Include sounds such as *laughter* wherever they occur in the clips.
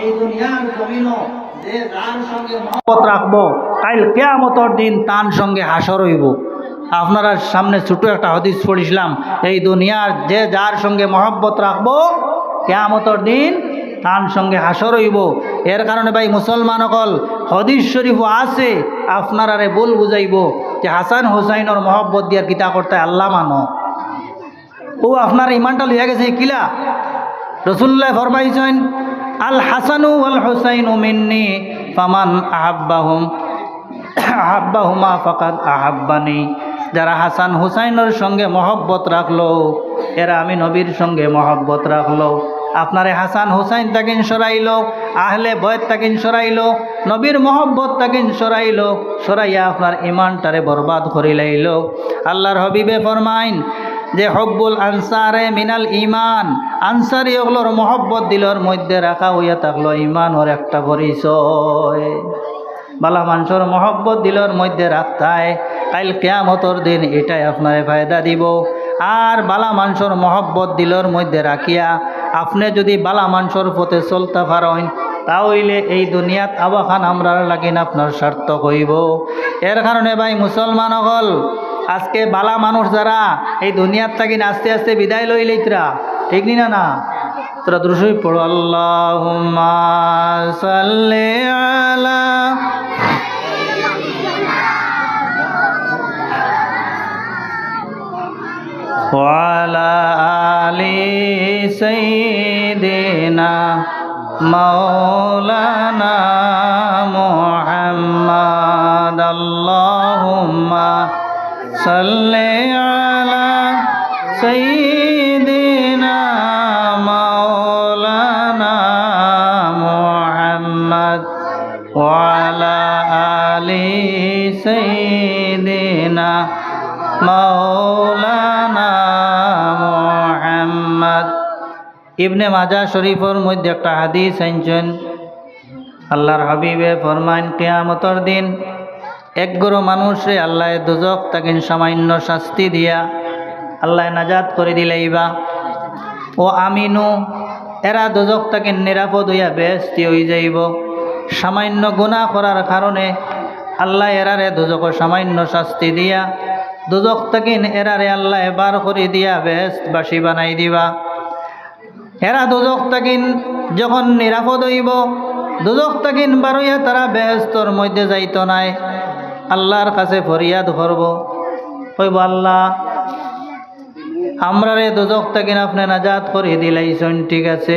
এই দুনিয়ার দিন তার সঙ্গে হাসর হইব। আপনারা সামনে ছোট একটা হদিস পড়িছিলাম, এই দুনিয়ার যে যার সঙ্গে মহব্বত রাখব, কেয়ামতর দিন তার সঙ্গে হাসর হইব। এর কারণে ভাই মুসলমান অকল, হদিস শরীফ আছে, আপনারারে বল বুঝাইব যে হাসান হুসাইনের মহব্বত দিয়ার কিতা করতে আল্লাহ মানো। ও, আপনার ইমানটা লইয়া গেছে কিলা? রসুল্লাহ ফরমাইছেন, আল হাসানু আল হুসাইনু মিন্নি ফামান আহাব্বাহুম, আহাব্বাহুমা ফাকাদ আহাব্বানি। যারা হাসান হুসাইনের সঙ্গে মহব্বত রাখল, এরা আমি নবীর সঙ্গে মহব্বত রাখল। আপনারে হাসান হুসাইন তাকিন সরাইলো, আহলে বয়ত তাকিন সরাইলো, নবীর মহব্বত তাকিন সরাইলো, সরাইয়া আপনার ইমানটারে বরবাদ করি লাইল। আল্লাহর হবিবে ফরমাইন, যে হব্বুল আনসারে মিনাল ইমান আনসারি ওগুলোর মহব্বত দিলর মধ্যে রাখা হইয়া থাকল ইমান ওর একটা পরিচয়। বালা মানুষের মহব্বত দিলর মধ্যে রাখতায় কাইল কেয়ামতর দিন এটাই আপনারে ফায়দা দিব। আর বালা মানুষের মহব্বত দিলর মধ্যে রাখিয়া আপনি যদি বালা মানুষের পথে চলতে পারেন তাহলে এই দুনিয়াত আবাখান আমরা লাগিন আপনার সার্থক হইব। এর কারণে ভাই মুসলমান হল আজকে বালা মানুষ যারা এই দুনিয়ার থাকি আস্তে আস্তে বিদায় লই লইতরা ঠিক নি না না তোরা দ্রুসই পড়ো আল্লাহ সাল্লি আলা وعلى آل سيدنا مولانا محمد اللهم صل على وعلى آل سيدنا মাওলানা মুহাম্মদ ইবনে মাজা শরীফর মধ্যে একটা হাদিস আনছেন আল্লাহর হাবিবে ফরমান কেয়ামতর দিন একগরো মানুষে আল্লাহ দুজক তাকে সামান্য শাস্তি দিয়া আল্লাহ নাজাত করে দিলাইবা ও আমিনু এরা দুজক তাকে নিরাপদ হইয়া বেস্তি হয়ে যাইব সামান্য গুণা করার কারণে আল্লাহ এরারে দুজক সামান্য শাস্তি দিয়া, দুজক তাকিন এরারে আল্লাহ বার করে দিয়া বেস্ট বাসি বানাই দিবা। এরা দুজক তাকিন যখন নিরাপদ হইব, দুজক তাকিন বারইয়া তারা বেহস্তর মধ্যে যাইত নাই। আল্লাহর কাছে ফরিয়াদ করব, কইব, আল্লাহ, আমরারে দুজক তাকিন আপনি নাজাত করে দিলাইছেন, ঠিক আছে?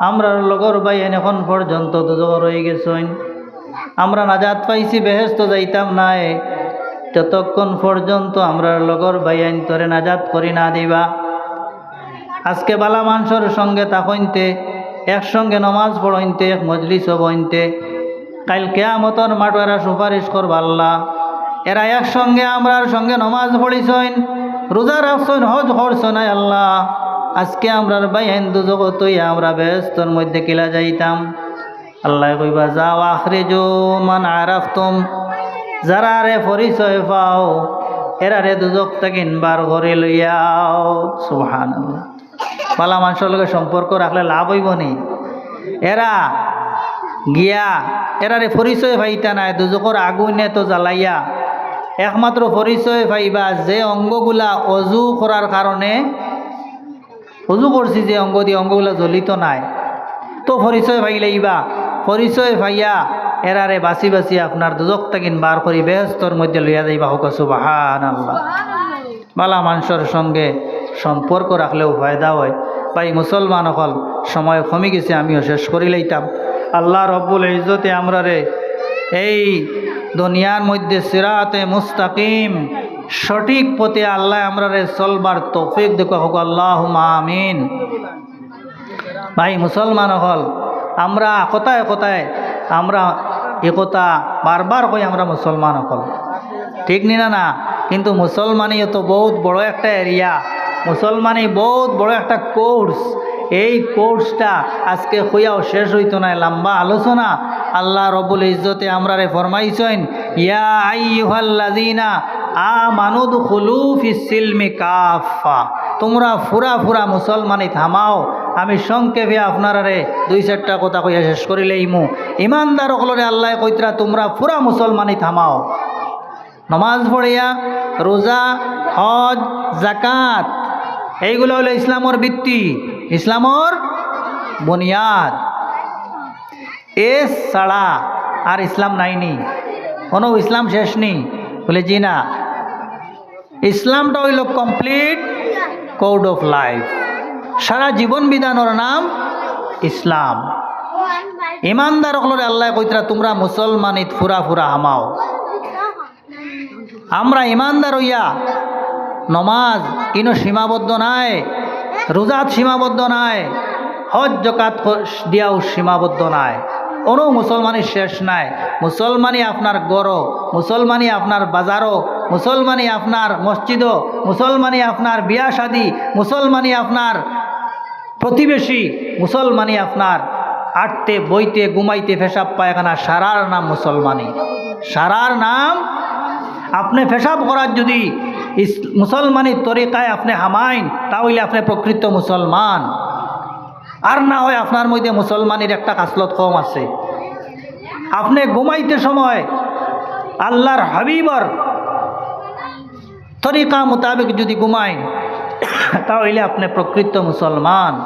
আমরার লগর বাইন এখন পর্যন্ত দুজো রয়ে গেছেন আমরা নাজাত পাইছি, বেহেস্ত যাইতাম নাই। যতক্ষণ পর্যন্ত আমরা লগর বাইন তোরে নাজাত করি না দিবা। আজকে বালা মানুষের সঙ্গে তাকইনতে একসঙ্গে নমাজ পড়ইনতে, এক মজলিস বইনতে কাল কেয়ামতর মাঠ এরা সুপারিশ করবা আল্লাহ। এরা একসঙ্গে আমরার সঙ্গে নমাজ পড়িছইন। রোজা রাখছইন, হজ করছ নাই আল্লাহ। আজকে আমরার বাইন দুজগতই আমরা ব্যস্তর মধ্যে কিলা যাইতাম। আল্লাহ কইবা, যাও আখরে জো মান আরাফ তুম যারা রে পরিচয় পাও, এরা রে দুজক তাকিন বার ঘরে লইয়াও সুহান পালা মানুষের লগে সম্পর্ক রাখলে লাভ হইব নি। এরা গিয়া এরারে পরিচয় পাইতা নাই, দুজকর আগুনে তো জ্বালাইয়া। একমাত্র পরিচয় পাইবা যে অঙ্গগুলা অজু করার কারণে অজু করছি যে অঙ্গ দিয়ে অঙ্গগুলা জ্বলিত নাই। তো পরিচয় পাইলেইবা পরিচয় ভাইয়া এরারে বাসি বাসি আপনার দুজক তাকিন বার করি বেহস্তর মধ্যে লইয়া যাইবা হোক সুবাহান আল্লাহ বালা মানুষের সঙ্গে সম্পর্ক রাখলেও ফায়দা হয়। ভাই মুসলমান হল সময় কমে গেছে আমিও শেষ করি লইতাম। আল্লাহ রব্বুল ইজতে আমরা রে এই দুনিয়ার মধ্যে সিরাতে মুস্তাকিম সঠিক পথে আল্লাহ আমরা চলবার তৌফিক দেখো, হোক আল্লাহ আমিন। ভাই, মুসলমান হল, আমরা কোথায় কোথায় আমরা একতা বারবার কই আমরা মুসলমান হল। ঠিক নি না না? কিন্তু মুসলমানই তো বহুত বড় একটা এরিয়া মুসলমানই বহুত বড় একটা কোর্স এই কোর্সটা আজকে হইয়াও শেষ হইতো না লম্বা আলোচনা। আল্লাহ রবুল ইজ্জতে আমরা রে ফরমাইছেন, ইয়া আইয়ুহাল্লাযিনা আমানুদ খুলু ফিসিলমি কাফা তোমরা ফুরা ফুরা মুসলমানি থামাও। আমি সংক্ষেপে আপনারারে দুই চারটা কথা কইয়া শেষ করিলে ইমু ইমানদার সকলরে আল্লাহ কইতরা, তোমরা ফুরা মুসলমানি থামাও। নমাজ পড়িয়া, রোজা, হজ জাকাত এইগুলো হলো ইসলামর ভিত্তি, ইসলামর বুনিয়াদ। এ ছাড়া আর ইসলাম নাইনি। কোনো ইসলাম শেষ নেই। বলে, জি না, ইসলামটা হইল কমপ্লিট কোড অফ লাইফ। সারা জীবন বিধানের নাম ইসলাম। ইমানদার হলরে আল্লাহ কইতরা, তোমরা মুসলমানিত ফুরা ফুরা হামাও। আমরা ইমানদার হইয়া নমাজ ইনো সীমাবদ্ধ নাই? রোজাত সীমাবদ্ধ নাই? হজ, জকাত দিয়াও সীমাবদ্ধ নাই? কোনো মুসলমানের শেষ নাই। মুসলমানই আপনার গড়, মুসলমানই আপনার বাজারও মুসলমানই আপনার মসজিদও মুসলমানই আপনার বিয়া শাদি, মুসলমানই আপনার প্রতিবেশী, মুসলমানই আপনার আটতে, বইতে, ঘুমাইতে, পেশাব, পায়খানা, সারার নাম মুসলমানি সারার নাম আপনি পেশাব করার যদি মুসলমানি তরিকায় আপনি হামাইন, তাহলে আপনি প্রকৃত মুসলমান। আর না হয় আপনার মধ্যে মুসলমানের একটা কাসলত কম আছে। আপনি ঘুমাইতে সময় আল্লাহর হাবিবর তরিকা মোতাবেক যদি ঘুমাইন *coughs* তাহলে আপনি প্রকৃত মুসলমান।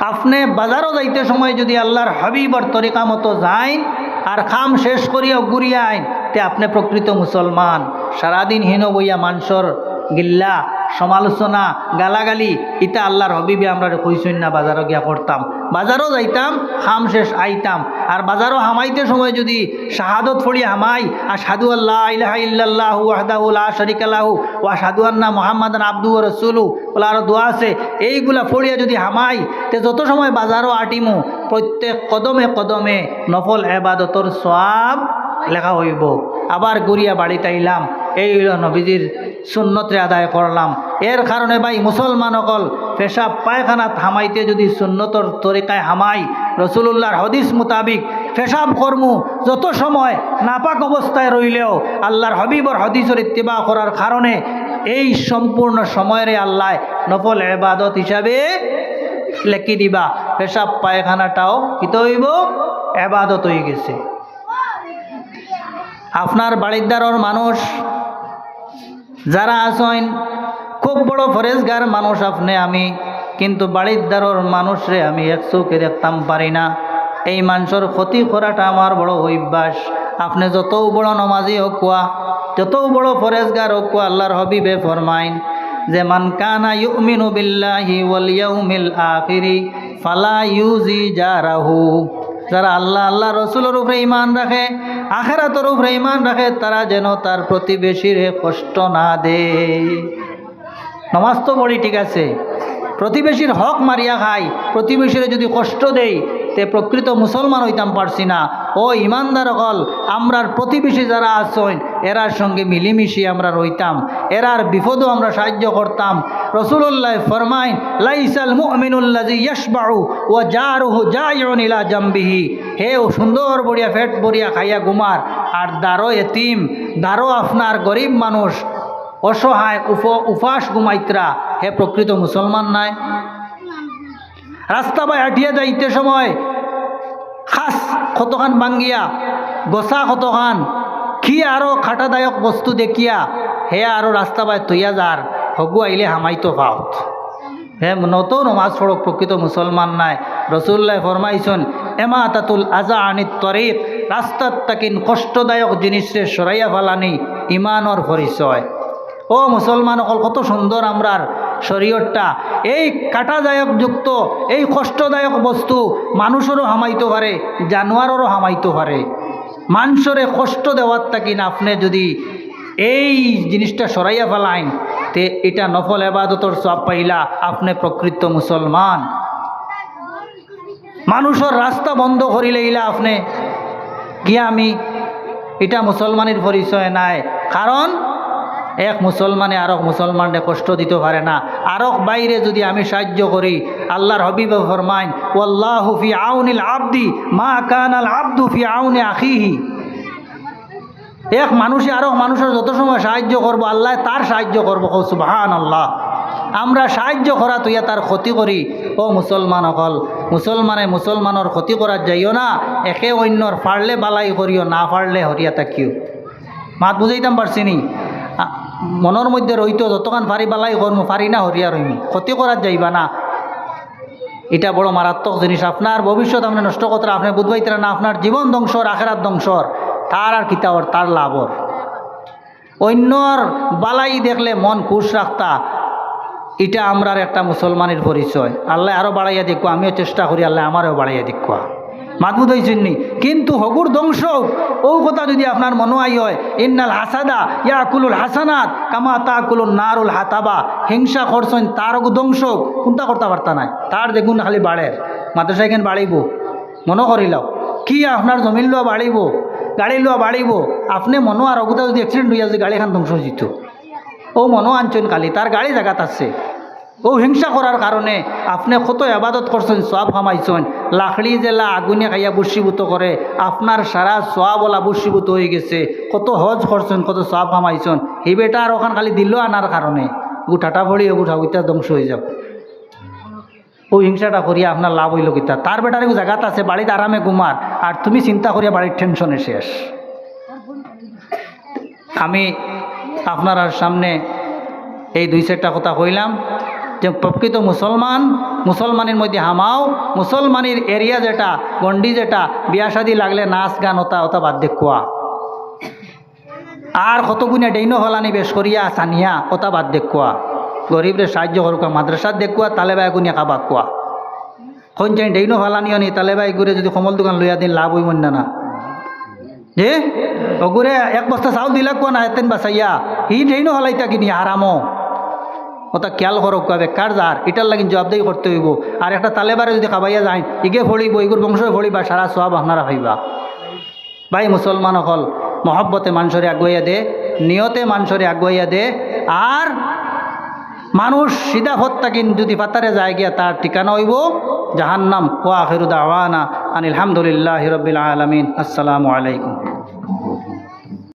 আপনি বাজারও যাইতে সময় যদি আল্লাহর হাবিবর তরিকা মতো যাইন আর খাম শেষ করিয়া ঘুরিয়া আইন, তে আপনি প্রকৃত মুসলমান। সারাদিন হীন বইয়া মানসর গিল্লা সমালোচনা, গালাগালি ইটা আল্লাহর হবিবে আমরা কইসইন না, বাজারও গিয়া করতাম বাজারও যাইতাম খাম শেষ আইতাম। আর বাজারও হামাইতে সময় যদি শাহাদত ফড়ি হামাই আর সাধু আল্লাহ ইলাহা ইল্লাল্লাহ ওয়াহদাহু লা শারিকা লাহু ওয়া সাধু আন্না মুহাম্মাদান আবদু রাসূলু বলে আরও দোয়া আছে, এইগুলা ফড়িয়া যদি হামাই, তে যত সময় বাজারও আটিমু, প্রত্যেক কদমে কদমে নফল এবাদতর সওয়াব লেখা হইব। আবার গুড়িয়া বাড়িতে আইলাম। এই হইল নবীজির সুন্নতরে আদায় করলাম। এর কারণে ভাই মুসলমান অকল পেশাব পায়খানা থামাইতে যদি সুন্নতর তরিকায় হামাই, রসুলুল্লাহর হদিস মোতাবিক পেশাব কর্ম যত সময় নাপাক অবস্থায় রইলেও আল্লাহর হবিবর হদিসের ইত্তেবা করার কারণে এই সম্পূর্ণ সময়ের আল্লাহ নফল এবাদত হিসাবে লেখি দিবা। পেশাব পায়খানাটাও কিত হইব এবাদত হয়ে গেছে। আপনার বাড়িদারর মানুষ যারা আসেন খুব বড় ফরেজগার মানুষ আপনি, আমি, কিন্তু বাড়িদারর মানুষরে আমি এক চৌকে দেখতাম পারি না। এই মানুষের ক্ষতি করাটা আমার বড় অভ্যাস। আপনি যত বড় নমাজি হোক কোয়া যত বড় ফরেজগার হোক কোয়া, আল্লাহর হবিবে ফরমাইন যে, মান কানা ইউমিনু বিল্লাহি ওয়াল ইয়াউমিল আখিরি ফালা ইউজি জারাহু। যারা আল্লাহ আল্লাহ রসুলের উপরে ইমান রাখে, আখেরাতের উপরে ইমান রাখে, তারা যেন তার প্রতিবেশীর কষ্ট না দে নমাজ তো বড়ি ঠিক আছে। প্রতিবেশীর হক মারিয়া খাই, প্রতিবেশীরে যদি কষ্ট দেই তে প্রকৃত মুসলমান হইতাম পারছি না। ও ইমানদার হল আমরার প্রতিবেশী যারা আছেন, এরার সঙ্গে মিলিমিশি আমরা রইতাম। এরার বিপদও আমরা সাহায্য করতাম। রসুল্লাহ ফরমাইন, লাইসাল মুমিনুল্লাজি ইয়াসবাউ ও জারুহু জাইউন ইলা জাম্বিহি। হে ও সুন্দর বড়িয়া, ফেট বড়িয়া খাইয়া গুমার আর দারো এতিম, দারো আপনার গরিব মানুষ, অসহায় উপ, উপাস গুমাইত্রা হে প্রকৃত মুসলমান নাই। রাস্তা বাই হাঁটিয়া যাইতে সময় খাস কতখান ভাঙ্গিয়া, গছা কতখান, কি আরও খাটাদায়ক বস্তু দেখিয়া হে আরও রাস্তা বাই তৈয়া যার হগু আইলে হামাইতো পাওত হে নত নমাজ পড়ক প্রকৃত মুসলমান নাই। রসুল্লাহ ফরমাইছন এমা তাতুল আজা আনি তরিক রাস্তার তাকিন কষ্টদায়ক জিনিসরে সরাইয়া ফেলানি ইমানর পরিচয় ও মুসলমান অকল কত সুন্দর আমরার শরীয়তটা। এই কাটাদায়ক যুক্ত, এই কষ্টদায়ক বস্তু মানুষেরও হামাইতে পারে, জানোয়ারেরও হামাইতে পারে। মানুষরে কষ্ট দেওয়ার তাকিন আপনি যদি এই জিনিসটা সরাইয়া ফেলাইন, তে এটা নফল এবাদতর সব পাইলা আপনি প্রকৃত মুসলমান। মানুষের রাস্তা বন্ধ করিলেইলা আপনি গিয়া আমি এটা মুসলমানের পরিচয় নাই। কারণ এক মুসলমানে আরক মুসলমানকে কষ্ট দিতে পারে না। আরক বাইরে যদি আমি সাহায্য করি, আল্লাহর হবিব ফরমাইন, ওয়াল্লাহ ফি আউনিল আব্দি, মা কানাল আব্দু ফি আউনে আখিহি। এক মানুষে আরও মানুষের যত সময় সাহায্য করব, আল্লাহ তার সাহায্য করব। সুবাহান আল্লাহ আমরা সাহায্য করা তুইয়া তার ক্ষতি করি। ও মুসলমান অকল, মুসলমানে মুসলমানের ক্ষতি করার যাইও না, একে অন্যর ফাড়লে বালাই করিও, না ফাড়লে হরিয়া তাকিও মাত বুঝাইতাম পারছি নি? মনের মধ্যে রইতো যতক্ষণ ফারি বালাই করমু ফারি না হরিয়া রইমি ক্ষতি করার যাইবা না। এটা বড় মারাত্মক জিনিস আপনার ভবিষ্যৎ আপনি নষ্ট করতে আপনি বুধবাইতে না আপনার জীবন ধ্বংসর আখেরাত ধ্বংসর তার আর কিতাবর তার লাভর অন্যর বালাই দেখলে মন খুশ রাখতা এটা আমরার একটা মুসলমানের পরিচয় আল্লাহ আরও বাড়াইয়া দেখো আমিও চেষ্টা করি আল্লাহ আমারও বাড়াইয়া দেখো মাতবুদ হয়েছেননি কিন্তু হগুর ধ্বংস। ও কথা যদি আপনার মনে আই হয়, ইন্নাল হাসাদা ইয়াকুলুল হাসানাত কামা তাকুলুল নারুল হাতাবা। হিংসা করছেন, তার ধ্বংস। কোনটা করতে পারতা নাই। তার দেখুন খালি বাড়ের। মাদ্রাসা এখানে বাড়িব মনে করিলাও কি আপনার জমিন লোয়া বাড়িব গাড়ি লোয়া বাড়িব আপনি মনো আর অগুতা যদি অ্যাক্সিডেন্ট হইয়া যদি গাড়ি খান ধ্বংস হয়ে যেত। ও মনো আনছেন কালি তার গাড়ি জায়গাত আছে। ও হিংসা করার কারণে আপনি কত আবাদত করছেন, সব কামাইছেন লাকড়ি জেলা আগুনে খাইয়া বসীভূত করে আপনার সারা সোয়াবলা বসীভূত হয়ে গেছে। কত হজ করছেন, কত সব কামাইছেন এই বেটা আর ওখান খালি দিল আনার কারণে। টাটা ভরি ওগুঠা ওইটা ধ্বংস হয়ে যাব। ও হিংসাটা করিয়া আপনার লাভ হইল কিতা? তার বেটার জায়গাত আছে বাড়িতে আরামে ঘুমার। আর তুমি চিন্তা করিয়া বাড়ির টেনশনে শেষ। আমি আপনার সামনে এই দুই চারটা কথা কইলাম। যে প্রকৃত মুসলমান, মুসলমানের মধ্যে হামাও, মুসলমানের এরিয়া যেটা, গন্ডি যেটা, বিয়া শাদি লাগলে নাচ গান ওটা ওটা বাদ দেখুয়া আর কত গুণে ডেইনো হলানি বেশ করিয়া, সানিয়া ওটা বাদ দেখুয়া গরিবরে সাহায্য করুকা মাদ্রাসাত দেখুয়া তালেবাই গুনিয়া কাবাক কুয়া। কোন চাই ডেইনো হলানিও নি তালেবাই ঘুরে যদি কমল দোকান লইয়া দিন, লাভ হইব না না। যে অগুরে এক বস্তা চাউল দিলা কোয়া না এতেন বাসাইয়া ই ডেইনো হলাইতা কিনি, আরামো। ওটা খেয়াল করক কবে, কার যার, এটার লাগিন জবাবদারি করতে হইব। আর একটা তালেবারে যদি খাবাইয়া যায় ইগে ফড়িব ইগুর বংশ ফড়িবা সারা সব আপনারা হইবা ভাই মুসলমান হল মহব্বতে মানুষরে আগুয়াইয়া দে, নিয়তে মানুষরে আগুয়াইয়া দে, আর মানুষ সিধা হত্যাকিন যদি পাতারে যায় গিয়া তার ঠিকানা হইব, জাহান্নাম। ওয়া আখিরু দাওয়ানা আনিল হামদুলিল্লাহি রাব্বিল আলামিন। আসসালামু আলাইকুম।